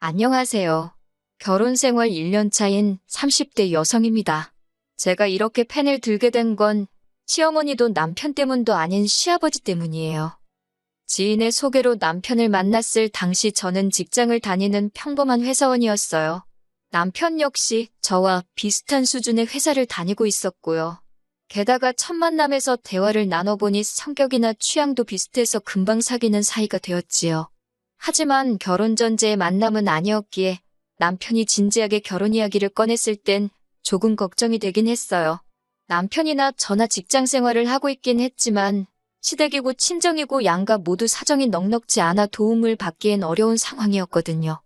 안녕하세요. 결혼 생활 1년 차인 30대 여성입니다. 제가 이렇게 펜을 들게 된 건 시어머니도 남편 때문도 아닌 시아버지 때문이에요. 지인의 소개로 남편을 만났을 당시 저는 직장을 다니는 평범한 회사원이었어요. 남편 역시 저와 비슷한 수준의 회사를 다니고 있었고요. 게다가 첫 만남에서 대화를 나눠보니 성격이나 취향도 비슷해서 금방 사귀는 사이가 되었지요. 하지만 결혼 전제의 만남은 아니었기에 남편이 진지하게 결혼 이야기를 꺼냈을 땐 조금 걱정이 되긴 했어요. 남편이나 저나 직장 생활을 하고 있긴 했지만 시댁이고 친정이고 양가 모두 사정이 넉넉지 않아 도움을 받기엔 어려운 상황이었거든요.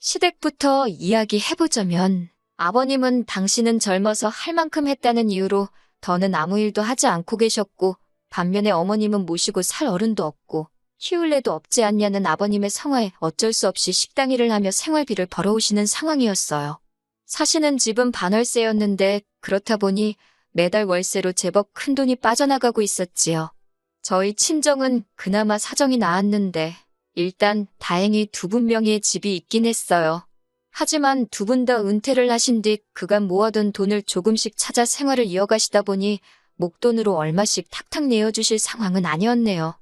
시댁부터 이야기해보자면 아버님은 당신은 젊어서 할 만큼 했다는 이유로 더는 아무 일도 하지 않고 계셨고 반면에 어머님은 모시고 살 어른도 없고 키울래도 없지 않냐는 아버님의 성화에 어쩔 수 없이 식당 일을 하며 생활비를 벌어오시는 상황이었어요. 사시는 집은 반월세였는데 그렇다 보니 매달 월세로 제법 큰 돈이 빠져나가고 있었지요. 저희 친정은 그나마 사정이 나았는데 일단 다행히 두 분 명의의 집이 있긴 했어요. 하지만 두 분 다 은퇴를 하신 뒤 그간 모아둔 돈을 조금씩 찾아 생활을 이어가시다 보니 목돈으로 얼마씩 탁탁 내어주실 상황은 아니었네요.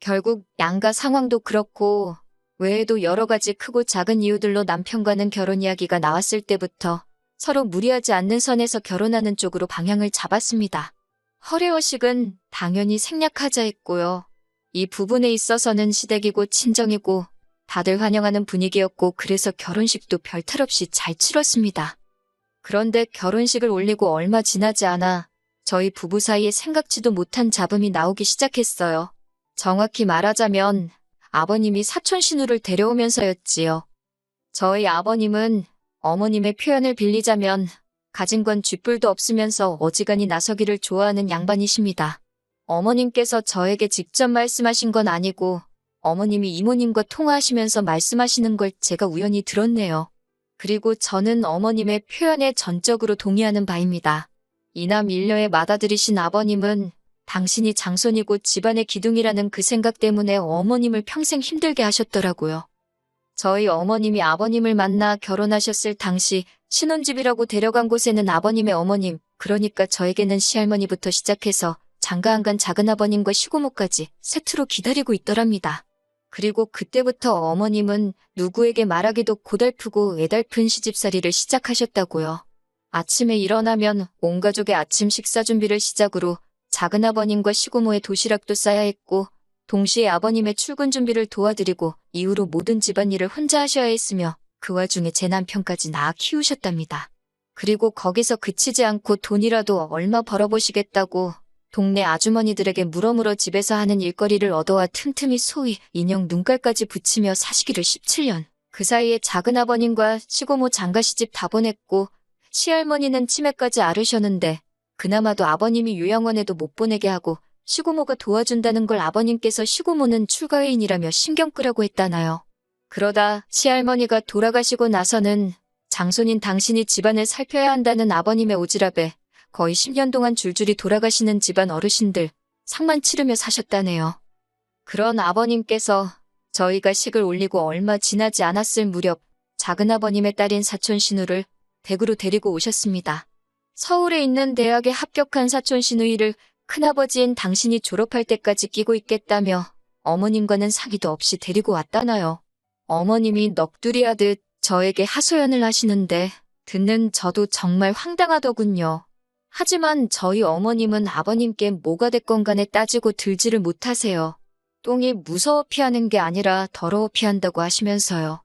결국 양가 상황도 그렇고 외에도 여러 가지 크고 작은 이유들로 남편과는 결혼 이야기가 나왔을 때부터 서로 무리하지 않는 선에서 결혼하는 쪽으로 방향을 잡았습니다. 허례허식은 당연히 생략하자 했고요. 이 부분에 있어서는 시댁이고 친정이고 다들 환영하는 분위기였고 그래서 결혼식도 별탈 없이 잘 치렀습니다. 그런데 결혼식을 올리고 얼마 지나지 않아 저희 부부 사이에 생각지도 못한 잡음이 나오기 시작했어요. 정확히 말하자면 아버님이 사촌 신우를 데려오면서였지요. 저희 아버님은 어머님의 표현을 빌리자면 가진 건 쥐뿔도 없으면서 어지간히 나서기를 좋아하는 양반이십니다. 어머님께서 저에게 직접 말씀하신 건 아니고 어머님이 이모님과 통화하시면서 말씀하시는 걸 제가 우연히 들었네요. 그리고 저는 어머님의 표현에 전적으로 동의하는 바입니다. 이남 일녀에 맏아들이신 아버님은 당신이 장손이고 집안의 기둥이라는 그 생각 때문에 어머님을 평생 힘들게 하셨더라고요. 저희 어머님이 아버님을 만나 결혼하셨을 당시 신혼집이라고 데려간 곳에는 아버님의 어머님, 그러니까 저에게는 시할머니부터 시작해서 장가한간 작은아버님과 시고모까지 세트로 기다리고 있더랍니다. 그리고 그때부터 어머님은 누구에게 말하기도 고달프고 애달픈 시집살이를 시작하셨다고요. 아침에 일어나면 온 가족의 아침 식사 준비를 시작으로 작은아버님과 시고모의 도시락도 싸야 했고 동시에 아버님의 출근 준비를 도와드리고 이후로 모든 집안일을 혼자 하셔야 했으며 그 와중에 제 남편까지 낳아 키우셨답니다. 그리고 거기서 그치지 않고 돈이라도 얼마 벌어보시겠다고 동네 아주머니들에게 물어물어 집에서 하는 일거리를 얻어와 틈틈이 소위 인형 눈깔까지 붙이며 사시기를 17년. 그 사이에 작은아버님과 시고모 장가시집 다 보냈고 시할머니는 치매까지 앓으셨는데 그나마도 아버님이 요양원에도 못 보내게 하고 시고모가 도와준다는 걸 아버님께서 시고모는 출가회인이라며 신경 끄라고 했다나요. 그러다 시할머니가 돌아가시고 나서는 장손인 당신이 집안을 살펴야 한다는 아버님의 오지랖에 거의 10년 동안 줄줄이 돌아가시는 집안 어르신들 상만 치르며 사셨다네요. 그런 아버님께서 저희가 식을 올리고 얼마 지나지 않았을 무렵 작은아버님의 딸인 사촌 신우를 대구로 데리고 오셨습니다. 서울에 있는 대학에 합격한 사촌 신우이를 큰아버지인 당신이 졸업할 때까지 끼고 있겠다며 어머님과는 사기도 없이 데리고 왔다나요. 어머님이 넋두리 하듯 저에게 하소연을 하시는데 듣는 저도 정말 황당하더군요. 하지만 저희 어머님은 아버님께 뭐가 됐건 간에 따지고 들지를 못하세요. 똥이 무서워 피하는 게 아니라 더러워 피한다고 하시면서요.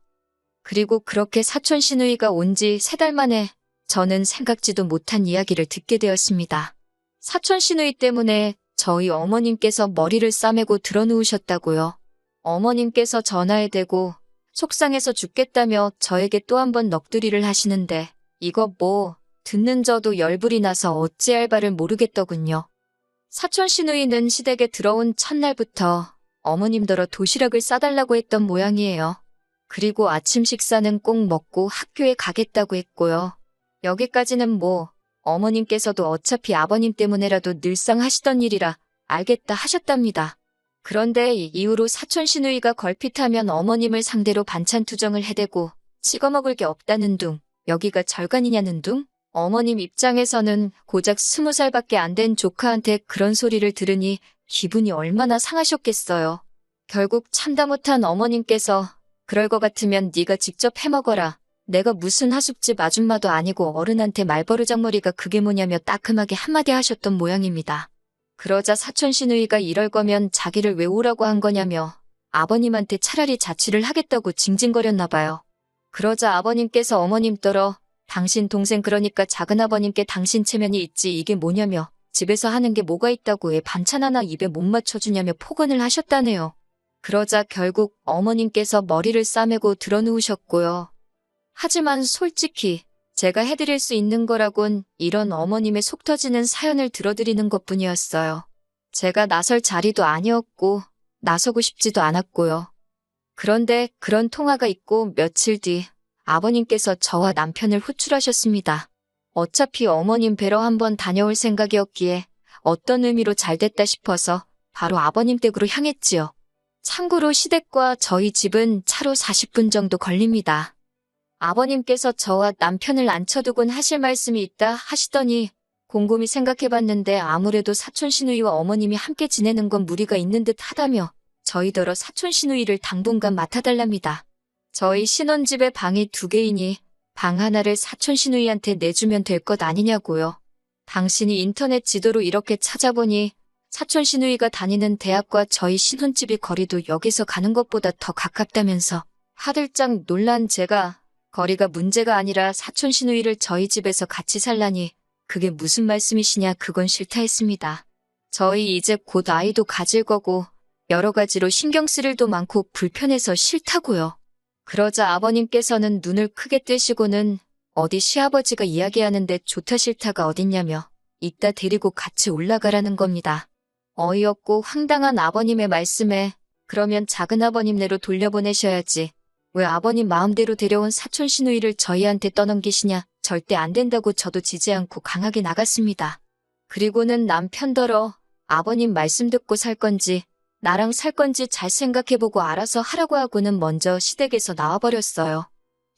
그리고 그렇게 사촌 시누이가 온 지 세 달 만에 저는 생각지도 못한 이야기를 듣게 되었습니다. 사촌 시누이 때문에 저희 어머님께서 머리를 싸매고 드러누우셨다고요. 어머님께서 전화에 대고 속상해서 죽겠다며 저에게 또 한 번 넋두리를 하시는데 이거 뭐 듣는 저도 열불이 나서 어찌할 바를 모르겠더군요. 사촌 시누이는 시댁에 들어온 첫날부터 어머님더러 도시락을 싸달라고 했던 모양이에요. 그리고 아침 식사는 꼭 먹고 학교에 가겠다고 했고요. 여기까지는 뭐 어머님께서도 어차피 아버님 때문에라도 늘상 하시던 일이라 알겠다 하셨답니다. 그런데 이후로 사촌 시누이가 걸핏하면 어머님을 상대로 반찬 투정을 해대고 찍어 먹을 게 없다는 둥, 여기가 절간이냐는 둥? 어머님 입장에서는 고작 스무 살밖에 안 된 조카한테 그런 소리를 들으니 기분이 얼마나 상하셨겠어요. 결국 참다 못한 어머님께서 그럴 것 같으면 네가 직접 해먹어라. 내가 무슨 하숙집 아줌마도 아니고 어른한테 말버르장머리가 그게 뭐냐며 따끔하게 한마디 하셨던 모양입니다. 그러자 사촌 시누이가 이럴 거면 자기를 왜 오라고 한 거냐며 아버님한테 차라리 자취를 하겠다고 징징거렸나 봐요. 그러자 아버님께서 어머님 떨어 당신 동생 그러니까 작은아버님께 당신 체면이 있지 이게 뭐냐며 집에서 하는 게 뭐가 있다고 애 반찬 하나 입에 못 맞춰주냐며 폭언을 하셨다네요. 그러자 결국 어머님께서 머리를 싸매고 드러누우셨고요. 하지만 솔직히 제가 해드릴 수 있는 거라곤 이런 어머님의 속 터지는 사연을 들어드리는 것 뿐이었어요. 제가 나설 자리도 아니었고 나서고 싶지도 않았고요. 그런데 그런 통화가 있고 며칠 뒤 아버님께서 저와 남편을 호출하셨습니다. 어차피 어머님 뵈러 한번 다녀올 생각이었기에 어떤 의미로 잘 됐다 싶어서 바로 아버님 댁으로 향했지요. 참고로 시댁과 저희 집은 차로 40분 정도 걸립니다. 아버님께서 저와 남편을 앉혀두곤 하실 말씀이 있다 하시더니 곰곰이 생각해봤는데 아무래도 사촌 시누이와 어머님이 함께 지내는 건 무리가 있는 듯 하다며 저희더러 사촌 시누이를 당분간 맡아달랍니다. 저희 신혼집에 방이 두 개이니 방 하나를 사촌 시누이한테 내주면 될 것 아니냐고요. 당신이 인터넷 지도로 이렇게 찾아보니 사촌 시누이가 다니는 대학과 저희 신혼집이 거리도 역에서 가는 것보다 더 가깝다면서 하들짝 놀란 제가 거리가 문제가 아니라 사촌 시누이를 저희 집에서 같이 살라니 그게 무슨 말씀이시냐 그건 싫다 했습니다. 저희 이제 곧 아이도 가질 거고 여러 가지로 신경 쓸 일도 많고 불편해서 싫다고요. 그러자 아버님께서는 눈을 크게 뜨시고는 어디 시아버지가 이야기하는데 좋다 싫다가 어딨냐며 이따 데리고 같이 올라가라는 겁니다. 어이없고 황당한 아버님의 말씀에 그러면 작은아버님네로 돌려보내셔야지. 왜 아버님 마음대로 데려온 사촌 시누이를 저희한테 떠넘기시냐? 절대 안 된다고 저도 지지 않고 강하게 나갔습니다. 그리고는 남편더러 아버님 말씀 듣고 살 건지 나랑 살 건지 잘 생각해보고 알아서 하라고 하고는 먼저 시댁에서 나와버렸어요.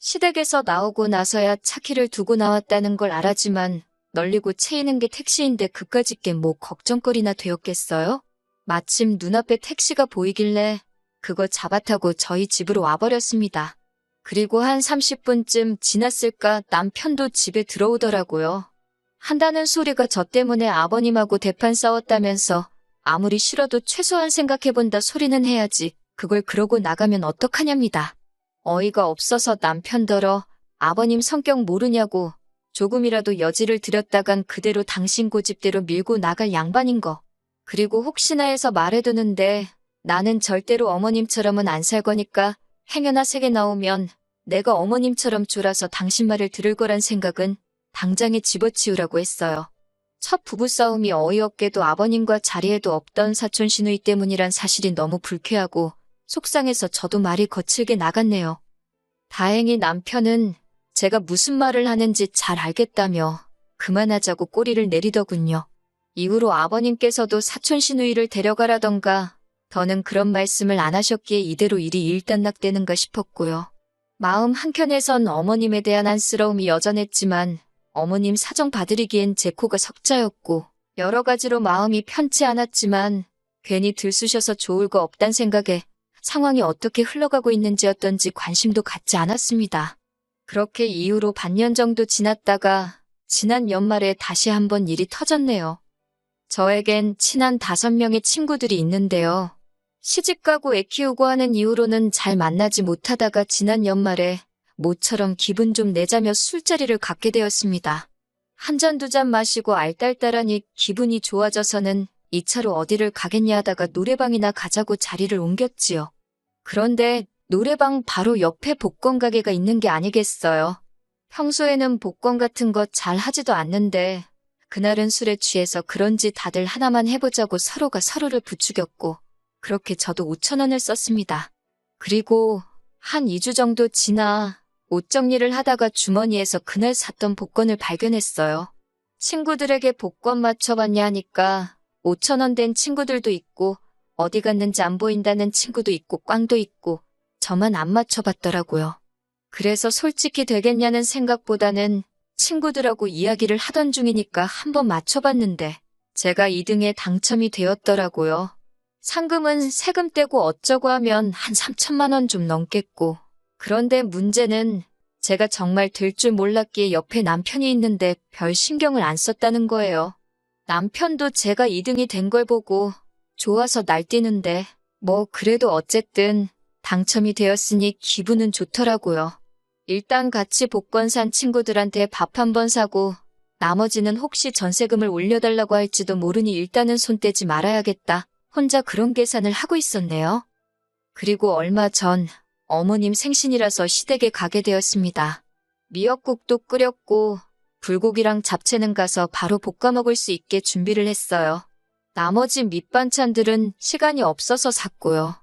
시댁에서 나오고 나서야 차키를 두고 나왔다는 걸 알았지만 널리고 채이는 게 택시인데 그까짓 게 뭐 걱정거리나 되었겠어요? 마침 눈앞에 택시가 보이길래 그거 잡아타고 저희 집으로 와버렸습니다. 그리고 한 30분쯤 지났을까 남편도 집에 들어오더라고요. 한다는 소리가 저 때문에 아버님하고 대판 싸웠다면서 아무리 싫어도 최소한 생각해본다 소리는 해야지 그걸 그러고 나가면 어떡하냐입니다. 어이가 없어서 남편더러 아버님 성격 모르냐고 조금이라도 여지를 들였다간 그대로 당신 고집대로 밀고 나갈 양반인 거. 그리고 혹시나 해서 말해두는데 나는 절대로 어머님처럼은 안 살 거니까 행여나 세게 나오면 내가 어머님처럼 졸아서 당신 말을 들을 거란 생각은 당장에 집어치우라고 했어요. 첫 부부싸움이 어이없게도 아버님과 자리에도 없던 사촌 시누이 때문이란 사실이 너무 불쾌하고 속상해서 저도 말이 거칠게 나갔네요. 다행히 남편은 제가 무슨 말을 하는지 잘 알겠다며 그만하자고 꼬리를 내리더군요. 이후로 아버님께서도 사촌 시누이를 데려가라던가 더는 그런 말씀을 안 하셨기에 이대로 일이 일단락되는가 싶었고요. 마음 한켠에선 어머님에 대한 안쓰러움이 여전했지만 어머님 사정 봐드리기엔 제 코가 석자였고 여러 가지로 마음이 편치 않았지만 괜히 들쑤셔서 좋을 거 없단 생각에 상황이 어떻게 흘러가고 있는지였던지 관심도 갖지 않았습니다. 그렇게 이후로 반년 정도 지났다가 지난 연말에 다시 한번 일이 터졌네요. 저에겐 친한 다섯 명의 친구들이 있는데요. 시집가고 애 키우고 하는 이후로는 잘 만나지 못하다가 지난 연말에 모처럼 기분 좀 내자며 술자리를 갖게 되었습니다. 한 잔 두 잔 마시고 알딸딸하니 기분이 좋아져서는 2차로 어디를 가겠냐 하다가 노래방이나 가자고 자리를 옮겼지요. 그런데 노래방 바로 옆에 복권 가게가 있는 게 아니겠어요. 평소에는 복권 같은 거 잘 하지도 않는데 그날은 술에 취해서 그런지 다들 하나만 해보자고 서로가 서로를 부추겼고 그렇게 저도 5천 원을 썼습니다. 그리고 한 2주 정도 지나 옷 정리를 하다가 주머니에서 그날 샀던 복권을 발견했어요. 친구들에게 복권 맞춰봤냐 하니까 5천 원 된 친구들도 있고 어디 갔는지 안 보인다는 친구도 있고 꽝도 있고 저만 안 맞춰봤더라고요. 그래서 솔직히 되겠냐는 생각보다는 친구들하고 이야기를 하던 중이니까 한번 맞춰봤는데 제가 2등에 당첨이 되었더라고요. 상금은 세금 떼고 어쩌고 하면 한 3천만 원 좀 넘겠고. 그런데 문제는 제가 정말 될줄 몰랐기에 옆에 남편이 있는데 별 신경을 안 썼다는 거예요. 남편도 제가 2등이 된 걸 보고 좋아서 날뛰는데 뭐 그래도 어쨌든 당첨이 되었으니 기분은 좋더라고요. 일단 같이 복권 산 친구들한테 밥 한 번 사고 나머지는 혹시 전세금을 올려달라고 할지도 모르니 일단은 손 떼지 말아야겠다. 혼자 그런 계산을 하고 있었네요. 그리고 얼마 전 어머님 생신이라서 시댁에 가게 되었습니다. 미역국도 끓였고 불고기랑 잡채는 가서 바로 볶아 먹을 수 있게 준비를 했어요. 나머지 밑반찬들은 시간이 없어서 샀고요.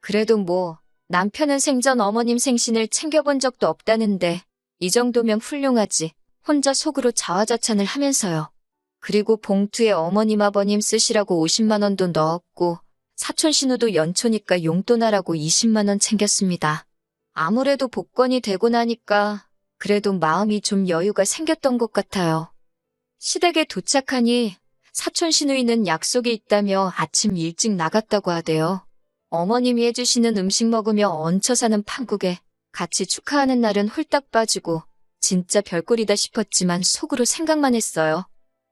그래도 뭐 남편은 생전 어머님 생신을 챙겨본 적도 없다는데 이 정도면 훌륭하지. 혼자 속으로 자화자찬을 하면서요. 그리고 봉투에 어머님 아버님 쓰시라고 50만 원 도 넣었고 사촌 신우도 연초니까 용돈 하라고 20만 원 챙겼습니다. 아무래도 복권이 되고 나니까 그래도 마음이 좀 여유가 생겼던 것 같아요. 시댁에 도착하니 사촌 신우이는 약속이 있다며 아침 일찍 나갔다고 하대요. 어머님이 해주시는 음식 먹으며 얹혀 사는 판국에 같이 축하하는 날은 홀딱 빠지고 진짜 별꼴이다 싶었지만 속으로 생각만 했어요.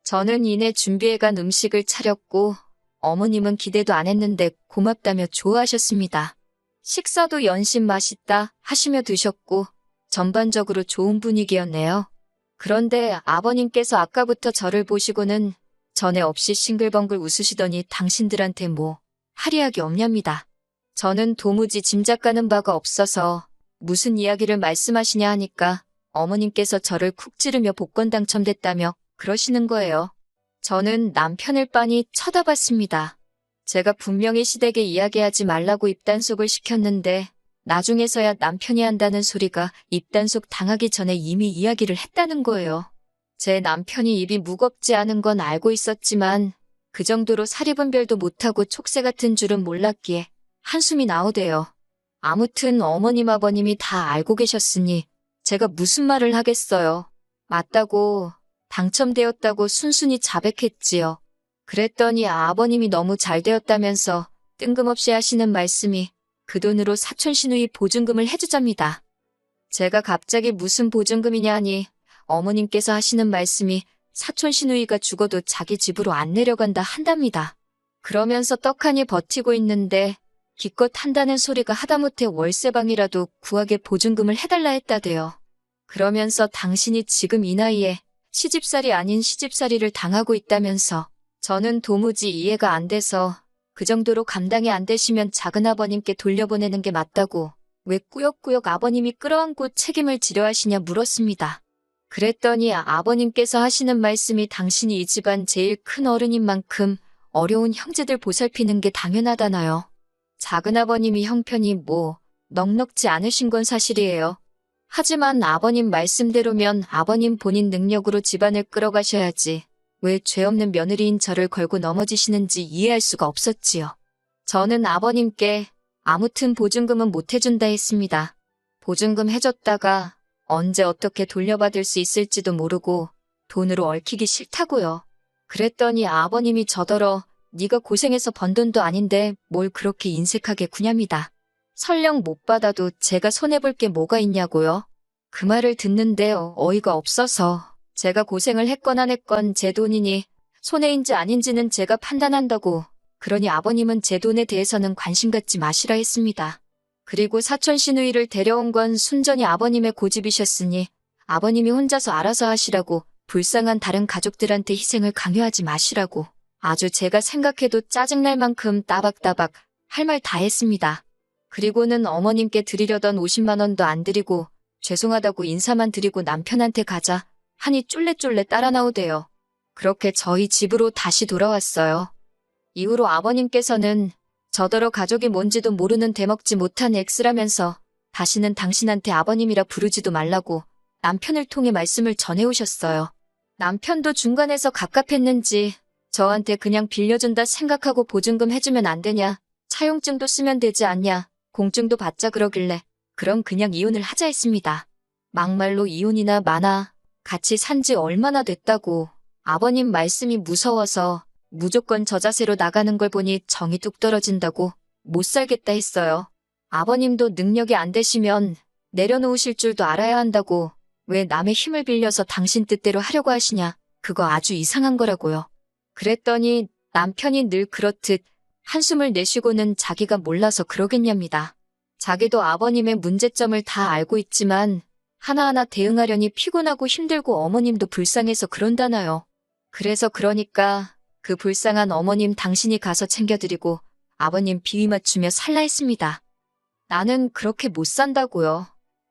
저는 이내 준비해간 음식을 차렸고 어머님은 기대도 안 했는데 고맙다며 좋아하셨습니다. 식사도 연신 맛있다 하시며 드셨고 전반적으로 좋은 분위기였네요. 그런데 아버님께서 아까부터 저를 보시고는 전에 없이 싱글벙글 웃으시더니 당신들한테 뭐 할이하기 없냐입니다. 저는 도무지 짐작가는 바가 없어서 무슨 이야기를 말씀하시냐 하니까 어머님께서 저를 쿡 찌르며 복권 당첨됐다며 그러시는 거예요. 저는 남편을 빤히 쳐다봤습니다. 제가 분명히 시댁에 이야기하지 말라고 입단속을 시켰는데 나중에서야 남편이 한다는 소리가 입단속 당하기 전에 이미 이야기를 했다는 거예요. 제 남편이 입이 무겁지 않은 건 알고 있었지만 그 정도로 사리분별도 못하고 촉새 같은 줄은 몰랐기에 한숨이 나오대요. 아무튼 어머님 아버님이 다 알고 계셨으니 제가 무슨 말을 하겠어요. 맞다고 당첨되었다고 순순히 자백했지요. 그랬더니 아버님이 너무 잘 되었다면서 뜬금없이 하시는 말씀이 그 돈으로 사촌 시누이 보증금을 해주잡니다. 제가 갑자기 무슨 보증금이냐 하니 어머님께서 하시는 말씀이 사촌 시누이가 죽어도 자기 집으로 안 내려간다 한답니다. 그러면서 떡하니 버티고 있는데 기껏 한다는 소리가 하다못해 월세방이라도 구하게 보증금을 해달라 했다대요. 그러면서 당신이 지금 이 나이에 시집살이 아닌 시집살이를 당하고 있다면서 저는 도무지 이해가 안 돼서 그 정도로 감당이 안 되시면 작은아버님께 돌려보내는 게 맞다고 왜 꾸역꾸역 아버님이 끌어안고 책임을 지려 하시냐 물었습니다. 그랬더니 아버님께서 하시는 말씀이 당신이 이 집안 제일 큰 어른인 만큼 어려운 형제들 보살피는 게 당연하다나요. 작은아버님이 형편이 뭐 넉넉지 않으신 건 사실이에요. 하지만 아버님 말씀대로면 아버님 본인 능력으로 집안을 끌어가셔야지 왜 죄 없는 며느리인 저를 걸고 넘어지시는지 이해할 수가 없었지요. 저는 아버님께 아무튼 보증금은 못 해준다 했습니다. 보증금 해줬다가 언제 어떻게 돌려받을 수 있을지도 모르고 돈으로 얽히기 싫다고요. 그랬더니 아버님이 저더러 네가 고생해서 번 돈도 아닌데 뭘 그렇게 인색하게 구냐입니다. 설령 못 받아도 제가 손해볼 게 뭐가 있냐고요. 그 말을 듣는데 어이가 없어서 제가 고생을 했건 안 했건 제 돈이니 손해인지 아닌지는 제가 판단한다고 그러니 아버님은 제 돈에 대해서는 관심 갖지 마시라 했습니다. 그리고 사촌 시누이를 데려온 건 순전히 아버님의 고집이셨으니 아버님이 혼자서 알아서 하시라고 불쌍한 다른 가족들한테 희생을 강요하지 마시라고 아주 제가 생각해도 짜증날 만큼 따박따박 할 말 다 했습니다. 그리고는 어머님께 드리려던 50만 원도 안 드리고 죄송하다고 인사만 드리고 남편한테 가자 하니 쫄래쫄래 따라 나오대요. 그렇게 저희 집으로 다시 돌아왔어요. 이후로 아버님께서는 저더러 가족이 뭔지도 모르는 대먹지 못한 X라면서 다시는 당신한테 아버님이라 부르지도 말라고 남편을 통해 말씀을 전해오셨어요. 남편도 중간에서 갑갑했는지 저한테 그냥 빌려준다 생각하고 보증금 해주면 안 되냐, 차용증도 쓰면 되지 않냐, 공증도 받자 그러길래 그럼 그냥 이혼을 하자 했습니다. 막말로 이혼이나 마나 같이 산 지 얼마나 됐다고 아버님 말씀이 무서워서 무조건 저 자세로 나가는 걸 보니 정이 뚝 떨어진다고 못 살겠다 했어요. 아버님도 능력이 안 되시면 내려놓으실 줄도 알아야 한다고 왜 남의 힘을 빌려서 당신 뜻대로 하려고 하시냐. 그거 아주 이상한 거라고요. 그랬더니 남편이 늘 그렇듯 한숨을 내쉬고는 자기가 몰라서 그러겠냐입니다. 자기도 아버님의 문제점을 다 알고 있지만 하나하나 대응하려니 피곤하고 힘들고 어머님도 불쌍해서 그런다나요. 그래서 그러니까 그 불쌍한 어머님 당신이 가서 챙겨드리고 아버님 비위 맞추며 살라 했습니다. 나는 그렇게 못 산다고요.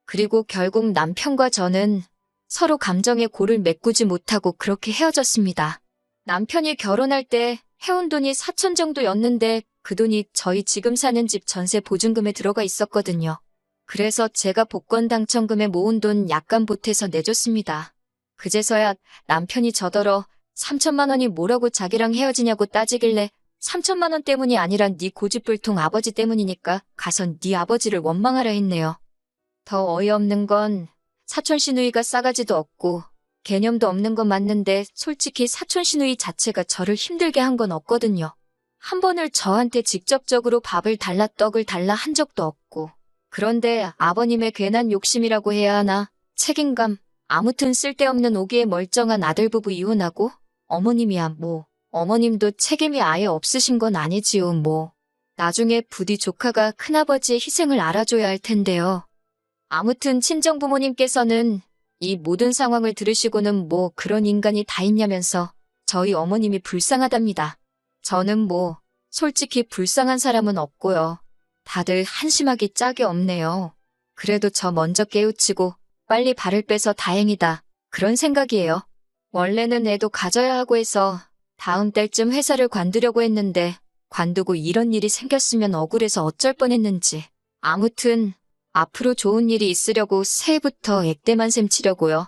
그리고 결국 남편과 저는 서로 감정의 골을 메꾸지 못하고 그렇게 헤어졌습니다. 남편이 결혼할 때 해온 돈이 4천 정도였는데 그 돈이 저희 지금 사는 집 전세 보증금에 들어가 있었거든요. 그래서 제가 복권 당첨금에 모은 돈 약간 보태서 내줬습니다. 그제서야 남편이 저더러 3천만 원이 뭐라고 자기랑 헤어지냐고 따지길래 3천만 원 때문이 아니라 네 고집불통 아버지 때문이니까 가선 네 아버지를 원망하라 했네요. 더 어이없는 건 사촌 시누이가 싸가지도 없고 개념도 없는 건 맞는데 솔직히 사촌 시누이 자체가 저를 힘들게 한 건 없거든요. 한 번을 저한테 직접적으로 밥을 달라 떡을 달라 한 적도 없고 그런데 아버님의 괜한 욕심이라고 해야 하나 책임감 아무튼 쓸데없는 오기에 멀쩡한 아들 부부 이혼하고 어머님이야 뭐 어머님도 책임이 아예 없으신 건 아니지요 뭐 나중에 부디 조카가 큰아버지의 희생을 알아줘야 할 텐데요. 아무튼 친정 부모님께서는 이 모든 상황을 들으시고는 뭐 그런 인간이 다 있냐면서 저희 어머님이 불쌍하답니다. 저는 뭐 솔직히 불쌍한 사람은 없고요. 다들 한심하기 짝이 없네요. 그래도 저 먼저 깨우치고 빨리 발을 빼서 다행이다. 그런 생각이에요. 원래는 애도 가져야 하고 해서 다음 달쯤 회사를 관두려고 했는데 관두고 이런 일이 생겼으면 억울해서 어쩔 뻔했는지. 아무튼 앞으로 좋은 일이 있으려고 새해부터 액대만 셈 치려고요.